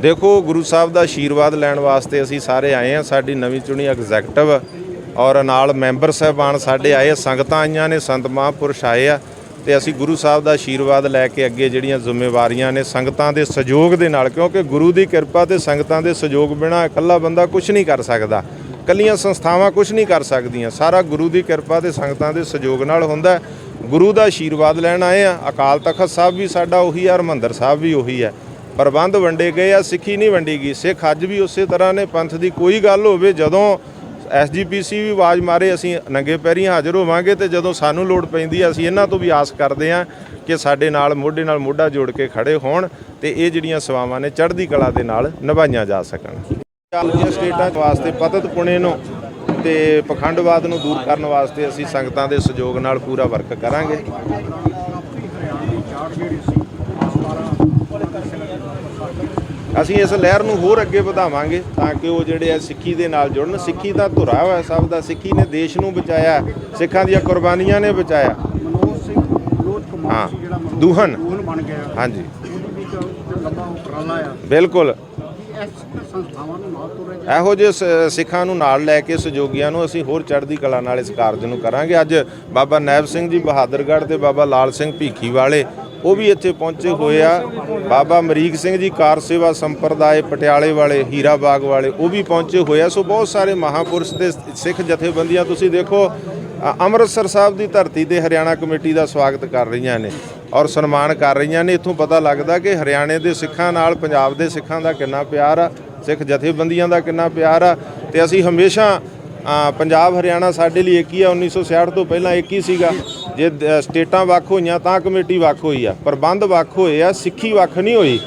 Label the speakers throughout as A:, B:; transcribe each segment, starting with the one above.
A: ਦੇਖੋ, ਗੁਰੂ ਸਾਹਿਬ ਦਾ ਆਸ਼ੀਰਵਾਦ ਲੈਣ ਵਾਸਤੇ ਅਸੀਂ ਸਾਰੇ ਆਏ ਆ ਸਾਡੀ ਨਵੀਂ ਚੁਣੀ ਐਗਜ਼ੈਕਟਿਵ ਔਰ ਨਾਲ ਮੈਂਬਰ ਸਾਹਿਬਾਨ ਸਾਡੇ ਆਏ ਸੰਗਤਾਂ ਆਈਆਂ ਨੇ, ਸੰਤ ਮਹਾਂਪੁਰਸ਼ ਆਏ ਆ ਤੇ ਅਸੀਂ ਗੁਰੂ ਸਾਹਿਬ ਦਾ ਆਸ਼ੀਰਵਾਦ ਲੈ ਕੇ ਅੱਗੇ ਜਿਹੜੀਆਂ ਜ਼ਿੰਮੇਵਾਰੀਆਂ ਨੇ ਸੰਗਤਾਂ ਦੇ ਸਹਿਯੋਗ ਦੇ ਨਾਲ, ਕਿਉਂਕਿ ਗੁਰੂ ਦੀ ਕਿਰਪਾ ਤੇ ਸੰਗਤਾਂ ਦੇ ਸਹਿਯੋਗ ਬਿਨਾ ਇਕੱਲਾ ਬੰਦਾ ਕੁਝ ਨਹੀਂ ਕਰ ਸਕਦਾ। ਕੱਲੀਆਂ ਸੰਸਥਾਵਾਂ ਕੁਝ ਨਹੀਂ ਕਰ ਸਕਦੀਆਂ। ਸਾਰਾ ਗੁਰੂ ਦੀ ਕਿਰਪਾ ਤੇ ਸੰਗਤਾਂ ਦੇ ਸਹਿਯੋਗ ਨਾਲ ਹੁੰਦਾ ਗੁਰੂ ਦਾ ਆਸ਼ੀਰਵਾਦ ਲੈਣ ਆਏ ਆ ਅਕਾਲ ਤਖਤ ਸਾਹਿਬ ਵੀ ਸਾਡਾ ਉਹੀ ਆ ਹਰਮੰਦਰ ਸਾਹਿਬ ਵੀ ਉਹੀ ਹੈ। ਪ੍ਰਬੰਧ ਵੰਡੇ ਗਏ ਆ, ਸਿੱਖੀ ਨਹੀਂ ਵੰਡੀ ਗਈ। ਸਿੱਖ ਅੱਜ ਵੀ ਉਸੇ ਤਰ੍ਹਾਂ ਨੇ। ਪੰਥ ਦੀ ਕੋਈ ਗੱਲ ਹੋਵੇ, ਜਦੋਂ ਐਸਜੀਪੀਸੀ ਵੀ ਆਵਾਜ਼ ਮਾਰੇ, ਅਸੀਂ ਨੰਗੇ ਪੈਰੀਂ ਹਾਜ਼ਰ ਹੋਵਾਂਗੇ ਤੇ ਜਦੋਂ ਸਾਨੂੰ ਲੋੜ ਪੈਂਦੀ ਹੈ, ਅਸੀਂ ਇਹਨਾਂ ਤੋਂ ਵੀ ਆਸ ਕਰਦੇ ਹਾਂ ਕਿ ਸਾਡੇ ਨਾਲ, ਮੋਢੇ ਨਾਲ ਮੋਢਾ ਜੋੜ ਕੇ ਖੜੇ ਹੋਣ ਤੇ ਇਹ ਜਿਹੜੀਆਂ ਸੇਵਾਵਾਂ ਨੇ ਚੜ੍ਹਦੀ ਕਲਾ ਦੇ ਨਾਲ ਨਿਭਾਈਆਂ ਜਾ ਸਕਣ। ਚਾਲਦੀਆਂ ਸਟੇਟਾਂ ਵਾਸਤੇ ਪਤਤ ਪੁਣੇ ਨੂੰ ਤੇ ਪਖੰਡਵਾਦ ਨੂੰ ਦੂਰ ਕਰਨ ਵਾਸਤੇ ਅਸੀਂ ਸੰਗਤਾਂ ਦੇ ਸਹਿਯੋਗ ਨਾਲ ਪੂਰਾ ਵਰਕ ਕਰਾਂਗੇ। ਅਸੀਂ ਇਸ ਲਹਿਰ ਨੂੰ ਹੋਰ ਅੱਗੇ ਵਧਾਵਾਂਗੇ ਤਾਂ ਕਿ ਉਹ ਜਿਹੜੇ ਆ ਸਿੱਖੀ ਦੇ ਨਾਲ ਜੁੜਨ। ਸਿੱਖੀ ਦਾ ਧੁਰਾ ਹੋਇਆ ਸਭ ਦਾ। ਸਿੱਖੀ ਨੇ ਦੇਸ਼ ਨੂੰ ਬਚਾਇਆ। ਸਿੱਖਾਂ ਦੀਆਂ ਕੁਰਬਾਨੀਆਂ ਨੇ ਬਚਾਇਆ।
B: ਮਨੋਜ ਸਿੰਘ
A: ਹਾਂ,
B: ਕੁਮਾਰ ਸੀ ਜਿਹੜਾ ਮਨੋਜ
A: ਦੂਹਨ।
B: ਬਣ ਗਿਆ।
A: ਹਾਂਜੀ। ਬਿਲਕੁਲ।
B: ਸੰਸਥਾਵਾਂ ਨੂੰ ਨਾਲ ਤੋਰਿਆ
A: ਇਹੋ ਜਿਹੇ ਸ- ਸਿੱਖਾਂ ਨੂੰ ਨਾਲ ਲੈ ਕੇ ਸਹਿਯੋਗੀਆਂ ਨੂੰ ਅਸੀਂ ਹੋਰ ਚੜ੍ਹਦੀ ਕਲਾ ਨਾਲ ਇਸ ਕਾਰਜ ਨੂੰ ਕਰਾਂਗੇ। ਅੱਜ ਬਾਬਾ ਨੈਬ ਸਿੰਘ ਜੀ ਬਹਾਦਰਗੜ੍ਹ ਤੇ ਬਾਬਾ ਲਾਲ ਸਿੰਘ ਭੀਖੀ ਵਾਲੇ ਉਹ ਵੀ ਇੱਥੇ ਪਹੁੰਚੇ ਹੋਏ ਆ। ਬਾਬਾ ਅਮਰੀਕ ਸਿੰਘ ਜੀ ਕਾਰ ਸੇਵਾ ਸੰਪਰਦਾਇ ਪਟਿਆਲੇ ਵਾਲੇ, ਹੀਰਾ ਬਾਗ ਵਾਲੇ, ਉਹ ਵੀ ਪਹੁੰਚੇ ਹੋਏ ਆ। ਸੋ ਬਹੁਤ ਸਾਰੇ ਮਹਾਪੁਰਸ਼ ਤੇ ਸਿੱਖ ਜਥੇਬੰਦੀਆਂ, ਤੁਸੀਂ ਦੇਖੋ ਅੰਮ੍ਰਿਤਸਰ ਸਾਹਿਬ ਦੀ ਧਰਤੀ ਤੇ ਹਰਿਆਣਾ ਕਮੇਟੀ ਦਾ ਸਵਾਗਤ ਕਰ ਰਹੀਆਂ ਨੇ ਔਰ ਸਨਮਾਨ ਕਰ ਰਹੀਆਂ ਨੇ। ਇੱਥੋਂ ਪਤਾ ਲੱਗਦਾ ਕਿ ਹਰਿਆਣੇ ਦੇ ਸਿੱਖਾਂ ਨਾਲ, ਪੰਜਾਬ ਦੇ ਸਿੱਖਾਂ ਦਾ ਕਿੰਨਾ ਪਿਆਰ ਆ, ਸਿੱਖ ਜਥੇਬੰਦੀਆਂ ਦਾ ਕਿੰਨਾ ਪਿਆਰ ਆ ਤੇ ਅਸੀਂ ਹਮੇਸ਼ਾ ਪੰਜਾਬ ਹਰਿਆਣਾ ਸਾਡੇ ਲਈ ਇੱਕ ਹੀ ਆ। 1966 ਤੋਂ ਪਹਿਲਾਂ ਇੱਕ ਹੀ ਸੀਗਾ। ਜੇ ਸਟੇਟਾਂ ਵੱਖ ਹੋਈਆਂ ਤਾਂ ਕਮੇਟੀ ਵੱਖ ਹੋਈ ਆ। ਪ੍ਰਬੰਧ ਵੱਖ ਹੋਏ ਆ, ਸਿੱਖੀ ਵੱਖ ਨਹੀਂ ਹੋਈ।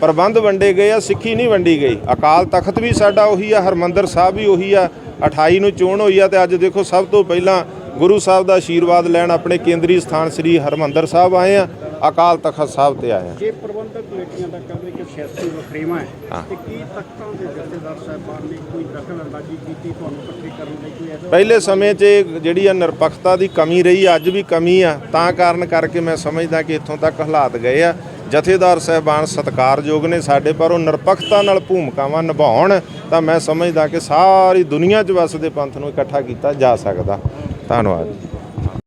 A: ਪ੍ਰਬੰਧ ਵੰਡੇ ਗਏ ਆ, ਸਿੱਖੀ ਨਹੀਂ ਵੰਡੀ ਗਈ। ਅਕਾਲ ਤਖਤ ਵੀ ਸਾਡਾ ਉਹੀ ਆ, ਹਰਮੰਦਰ ਸਾਹਿਬ ਵੀ ਉਹੀ ਆ। 28 ਨੂੰ ਚੋਣ ਹੋਈ ਆ ਤੇ ਅੱਜ ਦੇਖੋ ਸਭ ਤੋਂ ਪਹਿਲਾਂ ਗੁਰੂ ਸਾਹਿਬ ਦਾ ਆਸ਼ੀਰਵਾਦ ਲੈਣ ਆਪਣੇ ਕੇਂਦਰੀ ਸਥਾਨ ਸ੍ਰੀ ਹਰਮੰਦਰ ਸਾਹਿਬ ਆਏ ਆ ਅਕਾਲ ਤਖਤ ਸਾਹਿਬ ਤੇ ਆਏ ਆ।
B: ਜੇ ਪ੍ਰਬੰਧਕ ਕਮੇਟੀਆਂ ਦਾ ਕਹਿੰਦੇ ਕਿ ਸਿਆਸੀ ਵਖਰੇਵਾਂ
A: ਹਾਂ।
B: ਤੇ ਕੀ ਤਖਤਾਂ ਦੇ ਜਥੇਦਾਰ ਸਾਹਿਬਾਨ ਨੇ ਕੋਈ ਦਖਲ ਅੰਦਾਜ਼ੀ ਕੀਤੀ ਤੁਹਾਨੂੰ ਇਕੱਠੇ ਕਰਨ ਲਈ ਕੋਈ ਐਸਾ?
A: ਪਹਿਲੇ ਸਮੇਂ 'ਚ ਜਿਹੜੀ ਆ ਨਿਰਪੱਖਤਾ ਦੀ ਕਮੀ ਰਹੀ ਅੱਜ ਵੀ ਕਮੀ ਆ ਤਾਂ ਕਾਰਨ ਕਰਕੇ ਮੈਂ ਸਮਝਦਾ ਕਿ ਇੱਥੋਂ ਤੱਕ ਹਾਲਾਤ ਗਏ ਆ। ਜਥੇਦਾਰ ਸਹਿਬਾਨ ਸਤਿਕਾਰਯੋਗ ਨੇ ਸਾਡੇ ਪਰ ਉਹ ਨਿਰਪੱਖਤਾ ਨਾਲ ਭੂਮਿਕਾਵਾਂ ਨਿਭਾਉਣ ਤਾਂ ਮੈਂ ਸਮਝਦਾ ਕਿ ਸਾਰੀ ਦੁਨੀਆ 'ਚ ਵਸਦੇ ਪੰਥ ਨੂੰ ਇਕੱਠਾ ਕੀਤਾ ਜਾ ਸਕਦਾ। ਧੰਨਵਾਦ